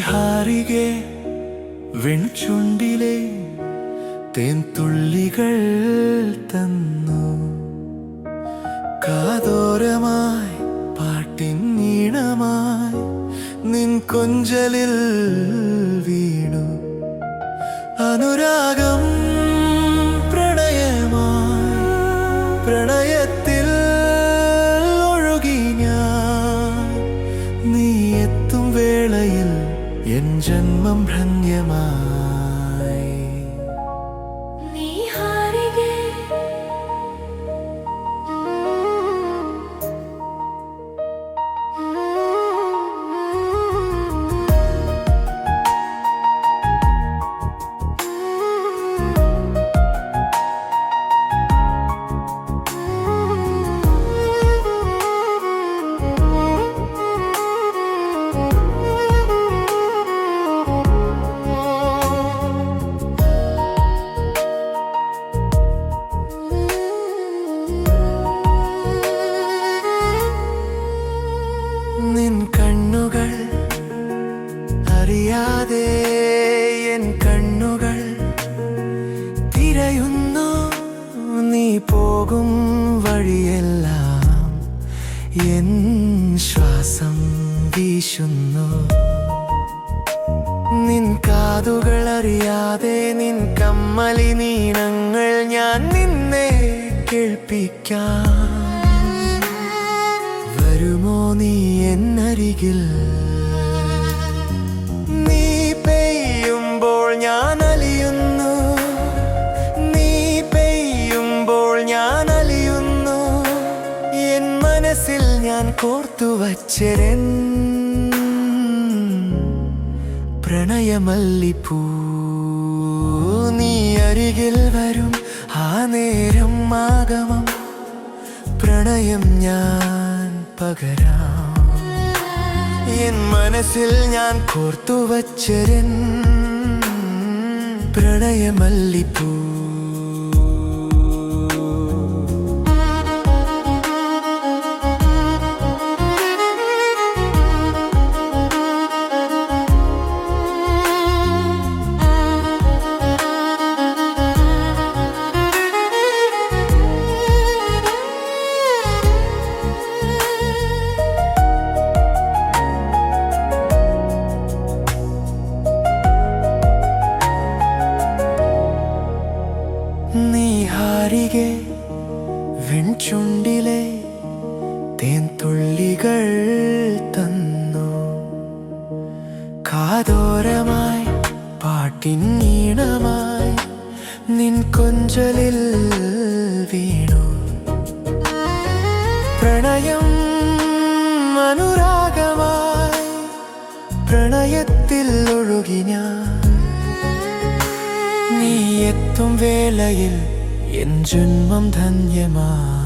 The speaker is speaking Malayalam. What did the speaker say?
അരികെ വെൺചുണ്ടിലെ തേൻതുള്ളികൾ തന്നു. കാതോരമായി പാട്ടിൻ ഈണമായി നിൻ കൊഞ്ചലിൽ വീണു. അനുരാഗം നിൻ കണ്ണുകൾ അറിയാതെ എൻ കണ്ണുകൾ തിരയുന്നു. നീ പോകും വഴിയെല്ലാം എൻ ശ്വാസം വീശുന്നു. നിൻ കാതുകൾ അറിയാതെ നിൻ കമ്മലി നീണങ്ങൾ ഞാൻ നിന്നെ കേൾപ്പിക്കാം. നീ എന്നരികിൽ. നീ പെയ്യുമ്പോൾ ഞാൻ അലിയുന്നു. നീ പെയ്യുമ്പോൾ ഞാൻ അലിയുന്നു. എൻ മനസ്സിൽ ഞാൻ കോർത്തു വച്ചരൻ പ്രണയമല്ലിപ്പൂ. നീ അരികിൽ വരും ആ നേരം ആഗമം. പ്രണയം ഞാൻ പകരാം. എൻ മനസ്സിൽ ഞാൻ കോർത്തു വച്ചരൻ പ്രണയമല്ലിപ്പൂ. ഹാരികെ വെൺചുണ്ടിലെ തേൻ തുള്ളികൾ തന്നു. കാതോരമായി പാട്ടിൻ ഈണമായി നിൻ കൊഞ്ചലിൽ വീണു. പ്രണയം അനുരാഗമായി പ്രണയത്തിൽ ഒഴുകി ഞാൻ. നീ എത്തും വേളയിൽ 烟酒满坛野马